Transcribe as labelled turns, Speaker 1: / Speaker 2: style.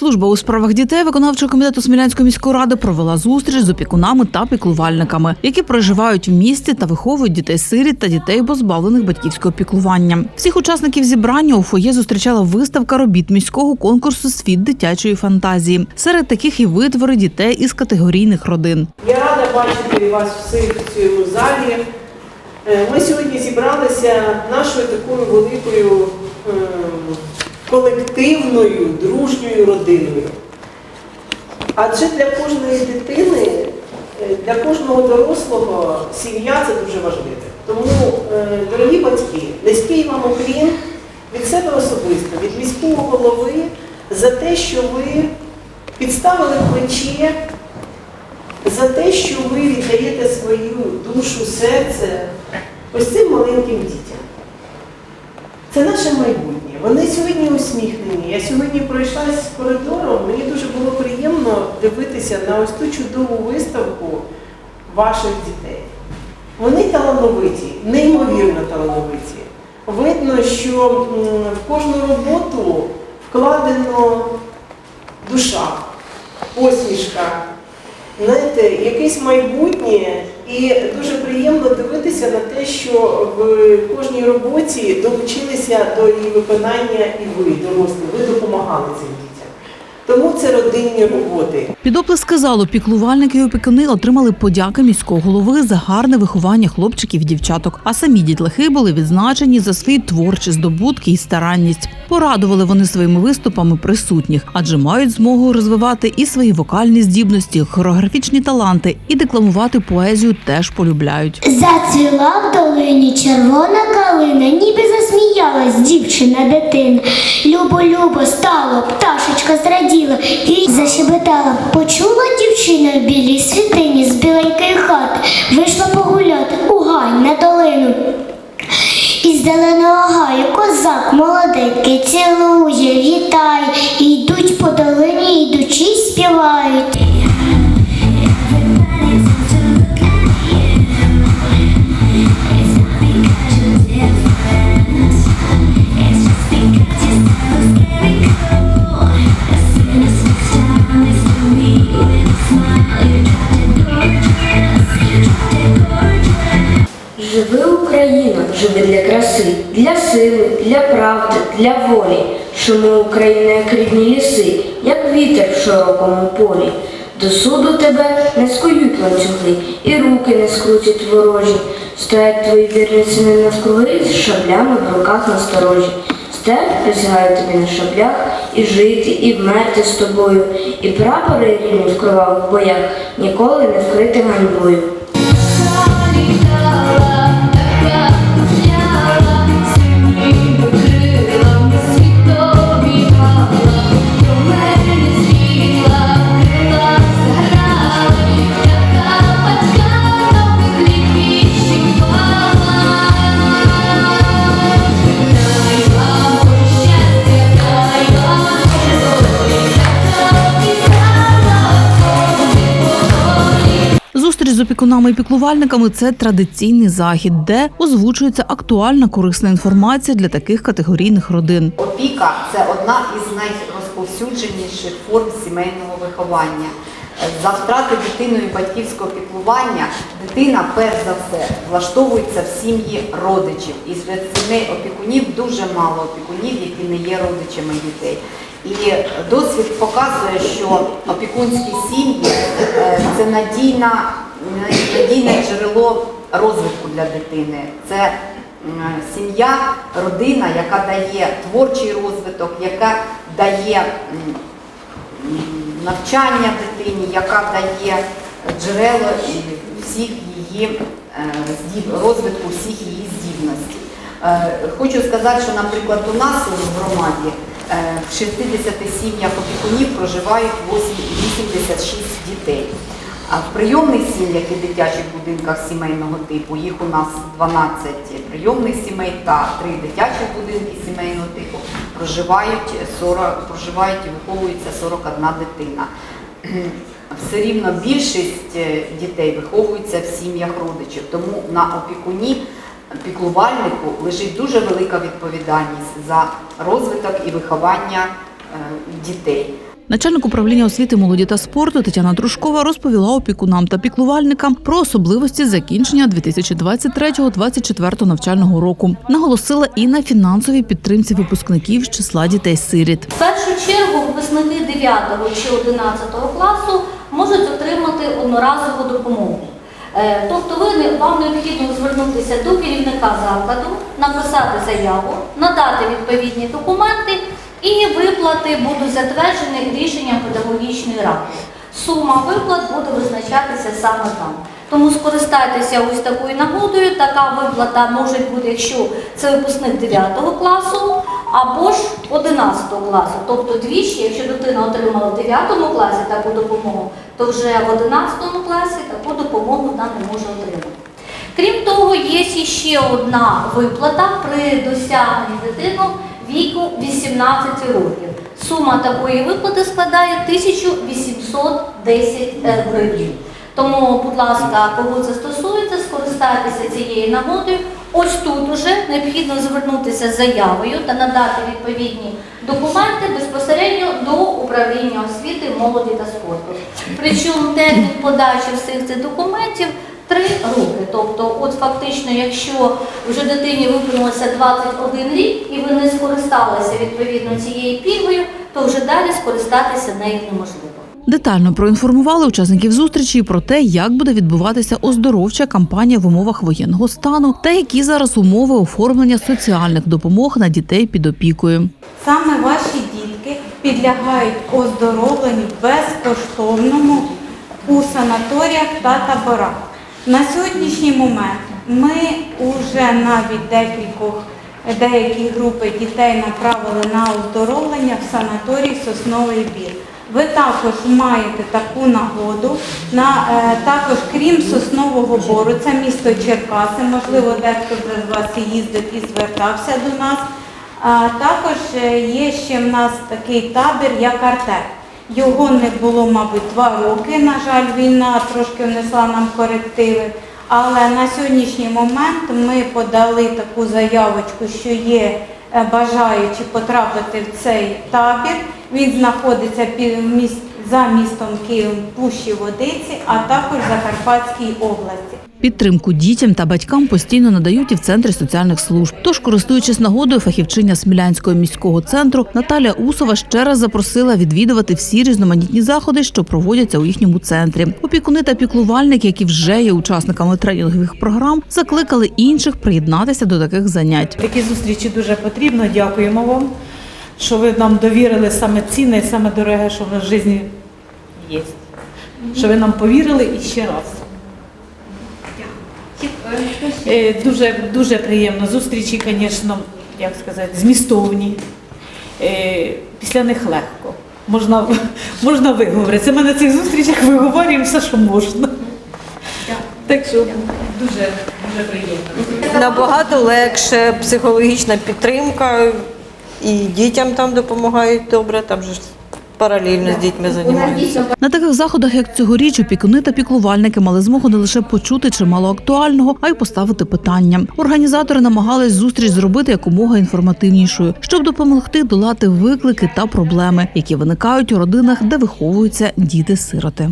Speaker 1: Служба у справах дітей виконавчого комітету Смілянської міської ради провела зустріч з опікунами та піклувальниками, які проживають в місті та виховують дітей сиріт та дітей, позбавлених батьківського піклування. Всіх учасників зібрання у фоє зустрічала виставка робіт міського конкурсу Світ дитячої фантазії. Серед таких і витвори дітей із категорійних родин.
Speaker 2: Я рада бачити вас всіх в цьому залі. Е, Ми сьогодні зібралися нашою такою великою е, колективною, дружньою родиною. Адже для кожної дитини, е, для кожного дорослого сім'я це дуже важливе. Тому, е, дорогі батьки, низький вам уклін від себе особисто, від міського голови за те, що ви підставили плече за те, що ви віддаєте свою душу, серце ось цим маленьким дітям. Це наше майбутнє. Вони сьогодні усміхнені. Я сьогодні пройшлась коридором, мені дуже було приємно дивитися на ось ту чудову виставку ваших дітей. Вони талановиті, неймовірно талановиті. Видно, що в кожну роботу вкладено душа, посмішка, знаєте, якесь майбутнє, і дуже приємно дивитися на те, що в кожній роботі долучилися до її виконання і ви, дорослі, ви допомагали цим. Тому це родинні роботи.
Speaker 1: Під оплески залу піклувальники і опікуни отримали подяки міського голови за гарне виховання хлопчиків і дівчаток. А самі дітлахи були відзначені за свої творчі здобутки і старанність. Порадували вони своїми виступами присутніх, адже мають змогу розвивати і свої вокальні здібності, хореографічні таланти і декламувати поезію теж полюбляють.
Speaker 3: Зацвіла в долині червона калина, ніби засміялась дівчина дитина. Любо-любо стало, пташечка зраділа і защебетала. Почула дівчина в білій світині з біленької хати, вийшла погуляти у гай на долину. Із зеленого гаю козак молоденький цілує, вітає, і йдуть по долині, ідучи, співають.
Speaker 4: Сили, для правди, для волі. Шуми України, як рідні ліси, як вітер в широкому полі. До суду тебе не скують ланцюги, і руки не скрутять ворожі. Стоять твої вірні сини навкруги з шаблями в руках насторожі. Степ присягаю тобі на шаблях і жити, і вмерти з тобою, і прапори рідні в кровавих боях ніколи не вкрити ганьбою.
Speaker 1: З опікунами і піклувальниками це традиційний захід, де озвучується актуальна корисна інформація для таких категорійних родин.
Speaker 5: Опіка це одна із найрозповсюдженіших форм сімейного виховання. За втрати дитиною батьківського піклування дитина перш за все влаштовується в сім'ї родичів. І серед сімей опікунів дуже мало опікунів, які не є родичами дітей. І досвід показує, що опікунські сім'ї е, це надійна, надійне джерело розвитку для дитини. Це сім'я, родина, яка дає творчий розвиток, яка дає навчання дитині, яка дає джерело всіх її е, розвитку всіх її здібностей. Е, Хочу сказати, що, наприклад, у нас в громаді е, в 60 сім'ях опікунів проживають 86 дітей. В прийомних сім'ях і дитячих будинках сімейного типу їх у нас 12 прийомних сімей та 3 дитячих будинки сімейного типу проживають 40, проживають і виховується 41 дитина. Все рівно більшість е, дітей виховується в сім'ях родичів, тому на опікуні піклувальнику лежить дуже велика відповідальність за розвиток і виховання е, дітей.
Speaker 1: Начальник управління освіти, молоді та спорту Тетяна Трушкова розповіла опікунам та піклувальникам про особливості закінчення 2023-2024 навчального року. Наголосила і на фінансовій підтримці випускників з числа дітей-сиріт.
Speaker 6: В першу чергу випускники 9 чи 11 класу можуть отримати одноразову допомогу. Е, Тобто ви вам необхідно звернутися до керівника закладу, написати заяву, надати відповідні документи і виплати будуть затверджені рішенням педагогічної ради. Сума виплат буде визначатися саме там. Тому скористайтеся ось такою нагодою. Така виплата може бути, якщо це випускник 9 класу або ж 11 класу. Тобто двічі, якщо дитина отримала в 9 класі таку допомогу, то вже в 11 класі таку допомогу вона не може отримати. Крім того, є ще одна виплата при досягненні дитину віку 18 років. Сума такої виплати складає 1810 гривень. Тому, будь ласка, кого це стосується, скористайтеся цією нагодою. Ось тут уже необхідно звернутися з заявою та надати відповідні документи безпосередньо до управління освіти, молоді та спорту. Причому термін подачі всіх цих документів три роки. Тобто, от фактично, якщо вже дитині виповнилося 21 рік і ви не скористалися відповідно цією пільгою, то вже далі скористатися нею неможливо.
Speaker 1: Детально проінформували учасників зустрічі про те, як буде відбуватися оздоровча кампанія в умовах воєнного стану та які зараз умови оформлення соціальних допомог на дітей під опікою.
Speaker 7: Саме ваші дітки підлягають оздоровленню безкоштовному у санаторіях та таборах. На сьогоднішній момент ми вже навіть декількох деякі групи дітей направили на оздоровлення в санаторій Сосновий Бір. Ви також маєте таку нагоду. На, е, також крім Соснового Бору, це місто Черкаси, можливо, дехто з вас і їздив і звертався до нас. А також е, є ще в нас такий табір, як Артек. Його не було, мабуть, два роки. На жаль, війна трошки внесла нам корективи. Але на сьогоднішній момент ми подали таку заявочку, що є е, бажаючі потрапити в цей табір. Він знаходиться за містом Києвом Пущі Водиці, а також Закарпатській області.
Speaker 1: Підтримку дітям та батькам постійно надають і в центрі соціальних служб. Тож, користуючись нагодою, фахівчиня Смілянського міського центру Наталя Усова ще раз запросила відвідувати всі різноманітні заходи, що проводяться у їхньому центрі. Опікуни та піклувальники, які вже є учасниками тренінгових програм, закликали інших приєднатися до таких занять.
Speaker 8: Такі зустрічі дуже потрібно. Дякуємо вам, що ви нам довірили саме цінне і саме дороге, що в нас в житті є. Що ви нам повірили і ще раз. Е, Дуже, дуже приємно. Зустрічі, звісно, як сказати, змістовні. Е, Після них легко. Можна, можна виговоритися. Ми на цих зустрічах виговорюємо все, що можна. Так що дуже, дуже приємно.
Speaker 9: Набагато легше, психологічна підтримка, і дітям там допомагають добре, там же паралельно з дітьми займаються.
Speaker 1: На таких заходах, як цьогоріч, опікуни та піклувальники мали змогу не лише почути чимало актуального, а й поставити питання. Організатори намагались зустріч зробити якомога інформативнішою, щоб допомогти долати виклики та проблеми, які виникають у родинах, де виховуються діти-сироти.